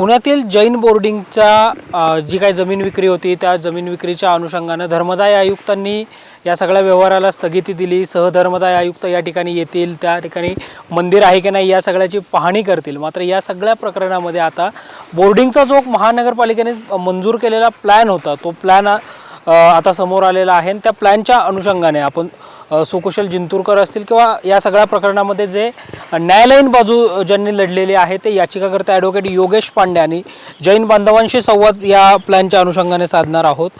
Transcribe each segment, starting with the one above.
पुण्यातील जैन बोर्डिंगच्या जी काही जमीन विक्री होती त्या जमीन विक्रीच्या अनुषंगानं धर्मदाय आयुक्तांनी या सगळ्या व्यवहाराला स्थगिती दिली. सहधर्मदाय आयुक्त या ठिकाणी येतील त्या ठिकाणी मंदिर आहे की नाही या सगळ्याची पाहणी करतील. मात्र या सगळ्या प्रकरणामध्ये आता बोर्डिंगचा जो महानगरपालिकेने मंजूर केलेला प्लॅन होता तो प्लॅन आता समोर आलेला आहे आणि त्या प्लॅनच्या अनुषंगाने आपण सुकुशल जिंतूरकर असतील किंवा या सगळ्या प्रकरणामध्ये जे न्यायालयीन बाजू ज्यांनी लढलेली आहे ते याचिकाकर्ते ॲडव्होकेट योगेश पांडे आणि जैन बांधवांशी संवाद या प्लॅनच्या अनुषंगाने साधणार आहोत.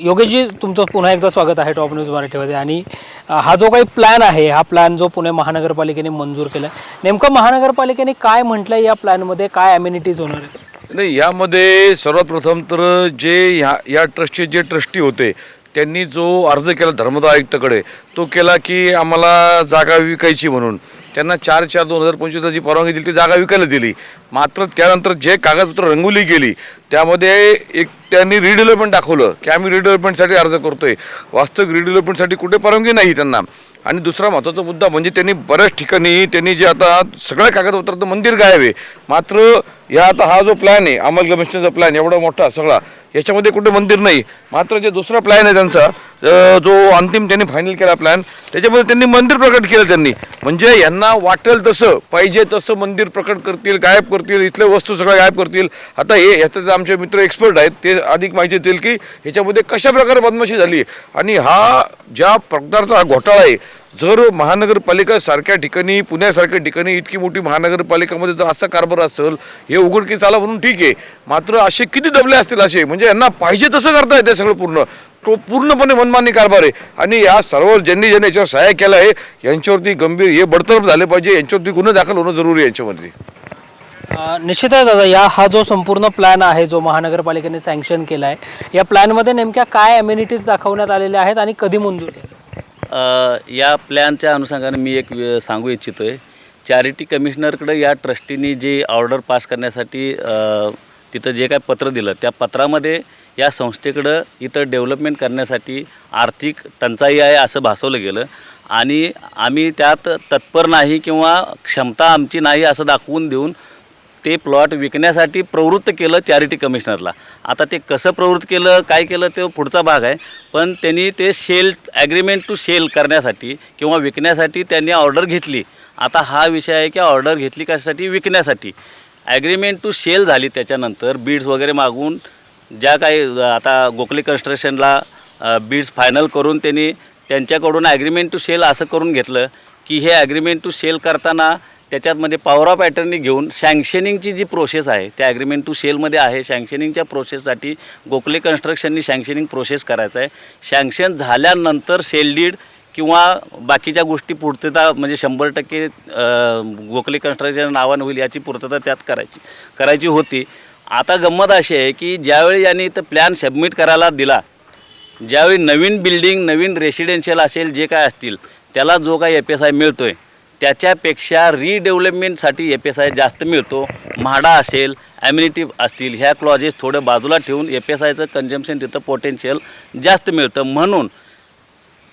योगेशजी तुमचं पुन्हा एकदा स्वागत आहे टॉप न्यूज मराठीमध्ये आणि हा जो काही प्लॅन आहे हा प्लॅन जो पुणे महानगरपालिकेने मंजूर केला आहे नेमकं महानगरपालिकेने काय म्हटलं या प्लॅनमध्ये काय अम्युनिटीज होणार आहेत? नाही यामध्ये सर्वात प्रथम तर जे ह्या या ट्रस्टचे जे ट्रस्टी होते त्यांनी जो अर्ज केला धर्मदाय आयुक्ताकडे तो केला की आम्हाला जागा विकायची म्हणून. त्यांना चार चार दोन हजार पंचवीसला जी परवानगी दिली ती जागा विकायला दिली. मात्र त्यानंतर जे कागदपत्र रंगवली गेली त्यामध्ये एक त्यांनी रिडेव्हलपमेंट दाखवलं की आम्ही रिडेव्हलपमेंटसाठी अर्ज करतोय. वास्तविक रिडेव्हलपमेंटसाठी कुठे परवानगी नाही त्यांना. आणि दुसरा महत्त्वाचा मुद्दा म्हणजे त्यांनी बऱ्याच ठिकाणी त्यांनी जे आता सगळ्या कागदपत्रात मंदिर गायब आहे मात्र या आता हा जो प्लॅन आहे अमल कमिशनचा प्लॅन एवढा मोठा सगळा याच्यामध्ये कुठे मंदिर नाही. मात्र जे दुसरा प्लॅन आहे त्यांचा जो अंतिम त्यांनी फायनल केला प्लॅन त्याच्यामध्ये त्यांनी मंदिर प्रकट केलं त्यांनी. म्हणजे यांना वाटेल तसं पाहिजे तसं मंदिर प्रकट करतील गायब करतील इथल्या वस्तू सगळ्या गायब करतील. आता हे याच्यात आमचे मित्र एक्सपर्ट आहेत ते अधिक माहिती देतील की ह्याच्यामध्ये कशा प्रकारे बदमाशी झाली. आणि हा ज्या प्रकारचा हा घोटाळा आहे जर महानगरपालिका सारख्या ठिकाणी पुण्यासारख्या ठिकाणी इतकी मोठी महानगरपालिकामध्ये जर असा कारभार असेल हे उघडकीस आला म्हणून ठीक आहे. मात्र असे किती डबले असतील असे? म्हणजे यांना पाहिजे तसं करता येते सगळं पूर्ण. तो पूर्णपणे मनमानी कारभार आहे. आणि या सर्व ज्यांनी ज्यांनी याच्यावर सहाय्य केलं आहे यांच्यावरती गंभीर हे बडतर्फ झाले पाहिजे. यांच्यावरती गुन्हे दाखल होणं जरुरी आहे निश्चित आहे दादा या हा जो संपूर्ण प्लॅन आहे जो महानगरपालिकेने सँक्शन केला आहे या प्लॅनमध्ये नेमक्या काय अम्युनिटीज दाखवण्यात आलेल्या आहेत आणि कधी मंजूर केल्या या प्लॅनच्या अनुषंगाने मी एक सांगू इच्छितो आहे चॅरिटी कमिशनरकडे या ट्रस्टीनी जी ऑर्डर पास करण्यासाठी अ, तिथं जे काय पत्र दिलं त्या पत्रामध्ये या संस्थेकडं इथं डेव्हलपमेंट करण्यासाठी आर्थिक टंचाई आहे असं भासवलं गेलं. आणि आम्ही त्यात तत्पर नाही किंवा क्षमता आमची नाही असं दाखवून देऊन ते प्लॉट विकण्यासाठी प्रवृत्त केलं चॅरिटी कमिशनरला. आता ते कसं प्रवृत्त केलं काय केलं ते पुढचा भाग आहे. पण त्यांनी ते सेल ॲग्रीमेंट टू सेल करण्यासाठी किंवा विकण्यासाठी त्यांनी ऑर्डर घेतली. आता हा विषय आहे की ऑर्डर घेतली कशासाठी? विकण्यासाठी. ॲग्रीमेंट टू सेल झाली त्याच्यानंतर बीड्स वगैरे मागून ज्या काही आता गोखले कन्स्ट्रक्शनला बीड्स फायनल करून त्यांनी त्यांच्याकडून ॲग्रीमेंट टू सेल असं करून घेतलं की हे ॲग्रीमेंट टू सेल करताना त्याच्यातमध्ये पॉवर ऑफ अटर्नी घेऊन सँक्शनिंगची जी प्रोसेस आहे त्या ॲग्रीमेंट टू सेलमध्ये आहे. सँक्शनिंगच्या प्रोसेससाठी गोखले कन्स्ट्रक्शननी सँक्शनिंग प्रोसेस करायचं आहे. सँक्शन झाल्यानंतर सेल डीड किंवा बाकीच्या गोष्टी पूर्तता म्हणजे शंभर टक्के गोखले कन्स्ट्रक्शन नावानं होईल याची पूर्तता त्यात करायची करायची होती. आता गंमत अशी आहे की ज्यावेळी यांनी इथं प्लॅन सबमिट करायला दिला ज्यावेळी नवीन बिल्डिंग नवीन रेसिडेन्शियल असेल जे काय असतील त्याला जो काय एफ एस आय मिळतो आहे त्याच्यापेक्षा रिडेव्हलपमेंटसाठी एफ एस आय जास्त मिळतो. म्हाडा असेल ॲम्युनिटी असतील ह्या क्लॉजेस थोडं बाजूला ठेवून एफ एस आयचं कन्झम्शन तिथं पोटेन्शियल जास्त मिळतं. म्हणून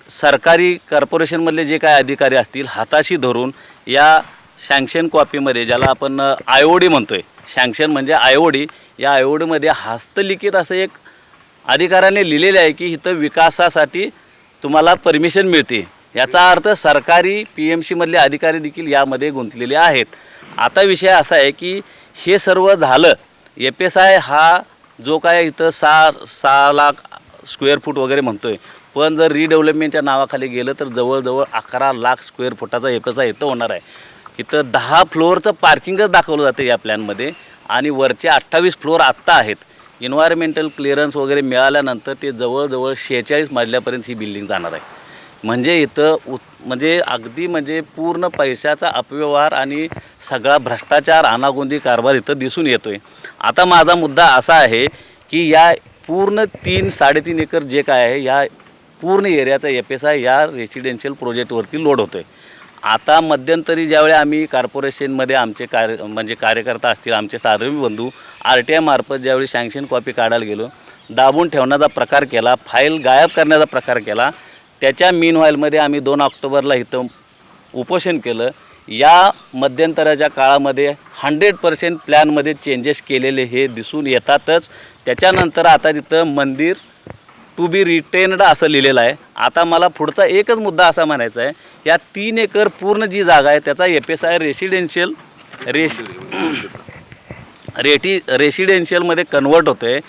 सरकारी कॉर्पोरेशनमधले जे काय अधिकारी असतील हाताशी धरून या सँक्शन कॉपीमध्ये ज्याला आपण आय ओ डी म्हणतो आहे सँक्शन म्हणजे आयओडी या आयओडीमध्ये हस्तलिखित असं एक अधिकाऱ्याने लिहिलेले आहे की इथं विकासासाठी तुम्हाला परमिशन मिळते. याचा अर्थ सरकारी पी एम सीमधले अधिकारी देखील यामध्ये गुंतलेले आहेत. आता विषय असा आहे की हे सर्व झालं एफ एस आय हा जो काय इथं सहा सहा लाख स्क्वेअर फूट वगैरे म्हणतो आहे पण जर रिडेव्हलपमेंटच्या नावाखाली गेलं तर जवळजवळ अकरा लाख स्क्वेअर फुटाचा एफ एस आय इथं होणार आहे. इथं दहा फ्लोअरचं पार्किंगच दाखवलं जातं या प्लॅनमध्ये. आणि वरचे अठ्ठावीस फ्लोअर आत्ता आहेत. इन्व्हायरमेंटल क्लिअरन्स वगैरे मिळाल्यानंतर ते जवळजवळ शेहेचाळीस मजल्यापर्यंत ही बिल्डिंग जाणार आहे. म्हणजे इथं उ म्हणजे अगदी म्हणजे पूर्ण पैशाचा अपव्यवहार आणि सगळा भ्रष्टाचार अनागोंदी कारभार इथं दिसून येतो आहे आता माझा मुद्दा असा आहे की या पूर्ण तीन साडेतीन एकर जे काय आहे या पूर्ण एरियाचा एफ एस आय या रेसिडेन्शियल प्रोजेक्टवरती लोड होतो आहे आता मध्यंतरी ज्यावेळी आम्ही कॉर्पोरेशनमध्ये आमचे कार्य म्हणजे कार्यकर्ता असतील आमचे साधर्मी बंधू आर टी आयमार्फत ज्यावेळी सँक्शन कॉपी काढायला गेलो दाबून ठेवण्याचा प्रकार केला फाईल गायब करण्याचा प्रकार केला त्याच्या मीन व्हाईलमध्ये आम्ही दोन ऑक्टोबरला इथं उपोषण केलं. या मध्यंतराच्या काळामध्ये हंड्रेड पर्सेंट प्लॅनमध्ये चेंजेस केलेले हे दिसून येतातच. त्याच्यानंतर आता तिथं मंदिर टू बी रिटेन्ड असं लिहिलेलं आहे. आता मला पुढचा एकच मुद्दा असा म्हणायचा आहे या तीन एकर पूर्ण जी जागा आहे त्याचा एफ एस आय रेसिडेन्शियल रेश रेटी रेसिडेन्शियलमध्ये कन्वर्ट होतं आहे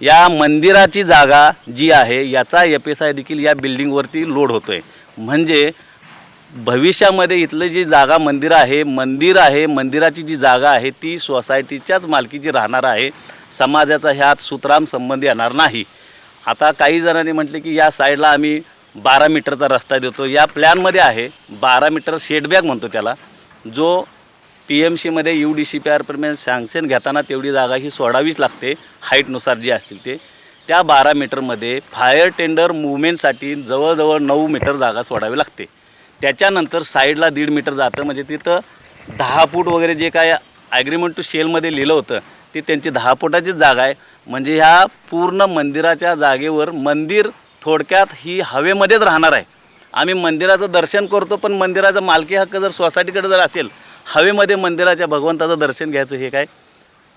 या मंदिराची जागा जी आहे याचा एफ एस आय देखील या बिल्डिंगवरती लोड होतो आहे म्हणजे भविष्यामध्ये इथलं जी जागा मंदिर आहे मंदिर आहे मंदिराची जी जागा आहे ती सोसायटीच्याच मालकीची राहणार आहे. समाजाचा ह्यात सुतराम संबंध येणार नाही. आता काही जणांनी म्हटले की या साईडला आम्ही बारा मीटरचा रस्ता देतो. या प्लॅनमध्ये आहे बारा मीटर सेटबॅक म्हणतो त्याला जो पी एम सीमध्ये यू डी सी पी आरप्रमाणे सँक्शन घेताना तेवढी जागा ही सोडावीच लागते हाईटनुसार जी असतील ते. त्या बारा मीटरमध्ये फायर टेंडर मुवमेंटसाठी जवळजवळ नऊ मीटर जागा सोडावी लागते. त्याच्यानंतर साईडला दीड मीटर जातं म्हणजे तिथं दहा फूट वगैरे जे काय ॲग्रीमेंट टू शेलमध्ये लिहिलं होतं ती त्यांची दहा फुटाचीच जागा आहे. म्हणजे ह्या पूर्ण मंदिराच्या जागेवर मंदिर थोडक्यात ही हवेमध्येच राहणार आहे. आम्ही मंदिराचं दर्शन करतो पण मंदिराचा मालकी हक्क जर सोसायटीकडे जर असेल हवेमध्ये मंदिराच्या भगवंताचं दर्शन घ्यायचं हे काय?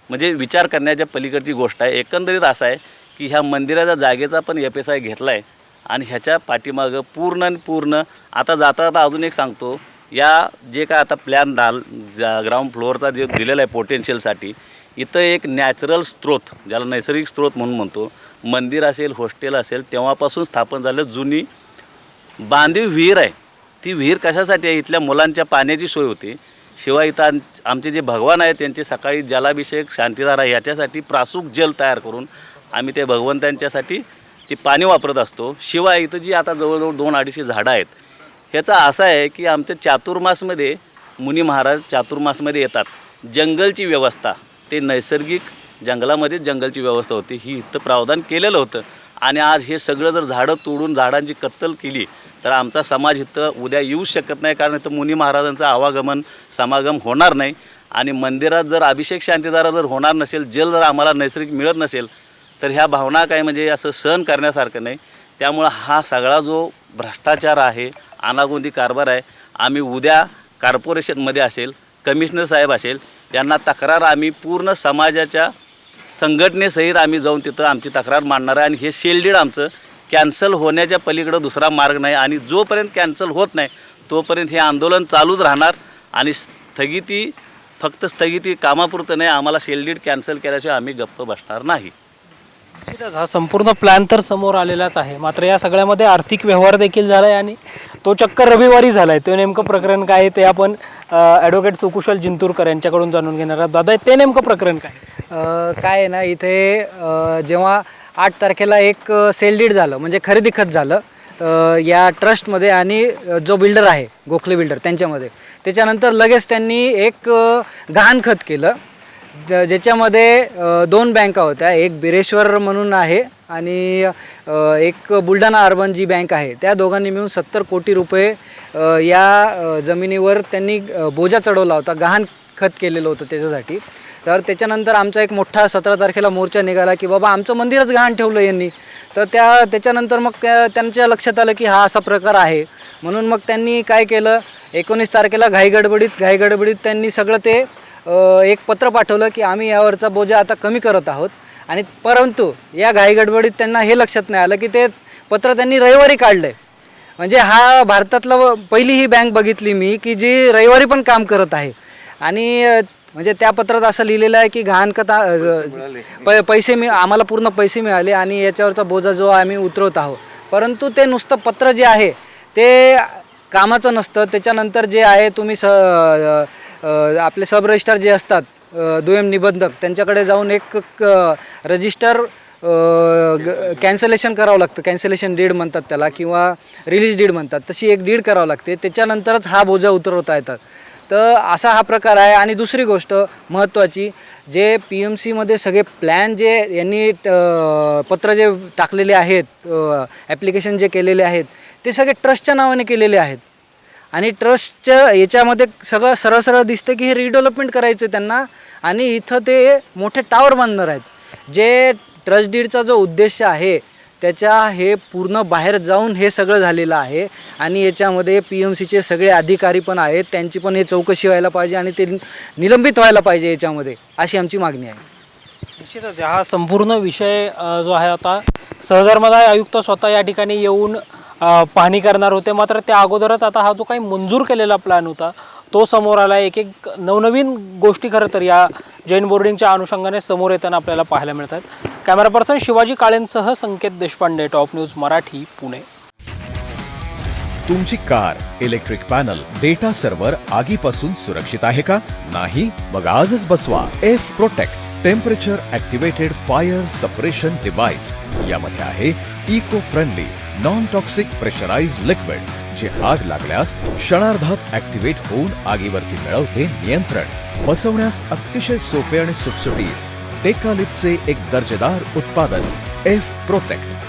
म्हणजे विचार करण्याच्या पलीकडची गोष्ट आहे. एकंदरीत असं आहे की ह्या मंदिराच्या जागेचा पण एफ एस आय घेतला आहे आणि ह्याच्या पाठीमागं पूर्ण आणि पूर्ण आता जाता जाता अजून एक सांगतो या जे काय आता प्लॅन दाल जा ग्राउंड फ्लोअरचा जे दिलेला आहे पोटेन्शियलसाठी इथं एक नॅचरल स्रोत ज्याला नैसर्गिक स्रोत म्हणून म्हणतो मंदिर असेल हॉस्टेल असेल तेव्हापासून स्थापन झालं जुनी बांधीव विहीर आहे. ती विहीर कशासाठी आहे? इथल्या मुलांच्या पाण्याची सोय होती. शिवाय इथं आम- आमचे जे भगवान आहेत त्यांचे सकाळी जलाभिषेक शांतीधारा याच्यासाठी प्रासूक जल तयार करून आम्ही ते भगवंतांच्यासाठी ते पाणी वापरत असतो. शिवाय इथं जी आता जवळजवळ दोन अडीचशे झाडं आहेत ह्याचा असा आहे की आमच्या चातुर्मासमध्ये मुनी महाराज चातुर्मासमध्ये येतात. जंगलची व्यवस्था ते नैसर्गिक जंगलामध्येच जंगलची व्यवस्था होती. ही इथं प्रावधान केलेलं होतं. आणि आज हे सगळं जर झाडं तोडून झाडांची कत्तल केली तर आमचा समाज इथं उद्या येऊ शकत नाही. कारण इथं मुनी महाराजांचं आवागमन समागम होणार नाही. आणि मंदिरात जर अभिषेक शांतीदारा जर होणार नसेल जल जर आम्हाला नैसर्गिक मिळत नसेल तर ह्या भावना काय म्हणजे असं सहन करण्यासारखं नाही. त्यामुळं हा सगळा जो भ्रष्टाचार आहे अनागोंदी कारभार आहे आम्ही उद्या कॉर्पोरेशनमध्ये असेल कमिशनर साहेब असेल यांना तक्रार आम्ही पूर्ण समाजाच्या संघटनेसहित आम्ही जाऊन तिथं आमची तक्रार मांडणार आहे आणि हे शेल्डीड आमचं कॅन्सल होण्याच्या पलीकडं दुसरा मार्ग नाही आणि जोपर्यंत कॅन्सल होत नाही तोपर्यंत हे आंदोलन चालूच राहणार आणि स्थगिती फक्त स्थगिती कामापुरतं नाही आम्हाला शेल्डीड कॅन्सल केल्याशिवाय आम्ही गप्प बसणार नाही. निश्चितच हा संपूर्ण प्लॅन तर समोर आलेलाच आहे. मात्र या सगळ्यामध्ये आर्थिक व्यवहार देखील झाला आहे आणि तो चक्कर रविवारी झाला आहे ते नेमकं प्रकरण काय आहे ते आपण ॲडव्होकेट सुकुशल जिंतूरकर यांच्याकडून जाणून घेणार आहोत. दादा ते नेमकं प्रकरण काय काय आहे ना इथे अ, जेव्हा आठ तारखेला एक सेल डीड झालं म्हणजे खरेदी खत झालं अ, या ट्रस्टमध्ये आणि अ, जो बिल्डर आहे गोखले बिल्डर त्यांच्यामध्ये. त्याच्यानंतर लगेच त्यांनी एक अ, गहाणखत केलं ज- ज्याच्यामध्ये अ, दोन बँका होत्या एक बिरेश्वर म्हणून आहे आणि अ, एक बुलढाणा अर्बन जी बँक आहे त्या दोघांनी मिळून सत्तर कोटी रुपये अ, या अ, जमिनीवर त्यांनी अ, बोजा चढवला होता गहाण खत केलेलं होतं त्याच्यासाठी. तर त्याच्यानंतर आमचा एक मोठा सतरा तारखेला मोर्चा निघाला की बाबा आमचं मंदिरच गहाण ठेवलं यांनी. तर त्या त्याच्यानंतर मग त्या त्यांच्या लक्षात आलं की हा असा प्रकार आहे. म्हणून मग त्यांनी काय केलं? एकोणीस तारखेला घाईगडबडीत घाईगडबडीत त्यांनी सगळं ते एक पत्र पाठवलं की आम्ही यावरचा बोजा आता कमी करत आहोत. आणि परंतु या घाईगडबडीत त्यांना हे लक्षात नाही आलं की ते पत्र त्यांनी रविवारी काढलं आहे म्हणजे हा भारतातला व- पहिली ही बँक बघितली मी की जी रविवारी पण काम करत आहे. आणि म्हणजे त्या पत्रात असं लिहिलेलं आहे की घाणकथा प पैसे मी आम्हाला पूर्ण पैसे मिळाले आणि याच्यावरचा बोजा जो आम्ही उतरवत आहोत. परंतु ते नुसतं पत्र जे आहे ते कामाचं नसतं. त्याच्यानंतर जे आहे तुम्ही स आपले सब रजिस्ट्रार जे असतात अ, दुय्यम निबंधक त्यांच्याकडे जाऊन एक रजिस्टर कॅन्सलेशन करावं लागतं. कॅन्सलेशन डीड म्हणतात त्याला किंवा रिलीज डीड म्हणतात. तशी एक डीड करावं लागते. त्याच्यानंतरच हा बोजा उतरवता येतात. तर असा हा प्रकार आहे. आणि दुसरी गोष्ट महत्त्वाची जे पी एम सीमध्ये सगळे प्लॅन जे यांनी पत्र जे टाकलेले आहेत ॲप्लिकेशन जे केलेले आहेत ते सगळे ट्रस्टच्या नावाने केलेले आहेत. आणि ट्रस्टच्या याच्यामध्ये सगळं सरळ सरळ दिसतं की हे रिडेव्हलपमेंट करायचं आहे त्यांना. आणि इथं ते मोठे टावर बांधणार आहेत. जे ट्रस्ट डीडचा जो उद्देश आहे त्याच्या हे पूर्ण बाहेर जाऊन हे सगळं झालेलं आहे. आणि याच्यामध्ये पी एम सीचे सगळे अधिकारी पण आहेत. त्यांची पण हे चौकशी व्हायला पाहिजे आणि ते निलंबित व्हायला पाहिजे याच्यामध्ये अशी आमची मागणी आहे. निश्चितच हा संपूर्ण विषय जो आहे आता सहधर्मदाय आयुक्त स्वतः या ठिकाणी येऊन पाहणी करणार होते. मात्र त्या अगोदरच आता हा जो काही मंजूर केलेला प्लॅन होता तो समोर आला एक एक नवनवीन गोष्टी खरं तर या जैन बोर्डिंगच्या अनुषंगाने समोर येताना आपल्याला पाहायला मिळतात. कॅमेरा पर्सन शिवाजी काळेंसह संकेत देशपांडे टॉप न्यूज मराठी पुणे. तुमची car electric panel data server आगीपासून सुरक्षित आहे का? नाही? मग आजच बसवा. F protect temperature activated fire suppression device. यामध्ये आहे eco friendly non toxic pressurise liquid जे आग लागल्यास क्षणार्धात ऍक्टिव्हेट होऊन आगीवरती मिळवते नियंत्रण. बसवण्यास अतिशय सोपे आणि सुटसुटीत टेकालिपचे एक दर्जेदार उत्पादन एफ प्रोटेक्ट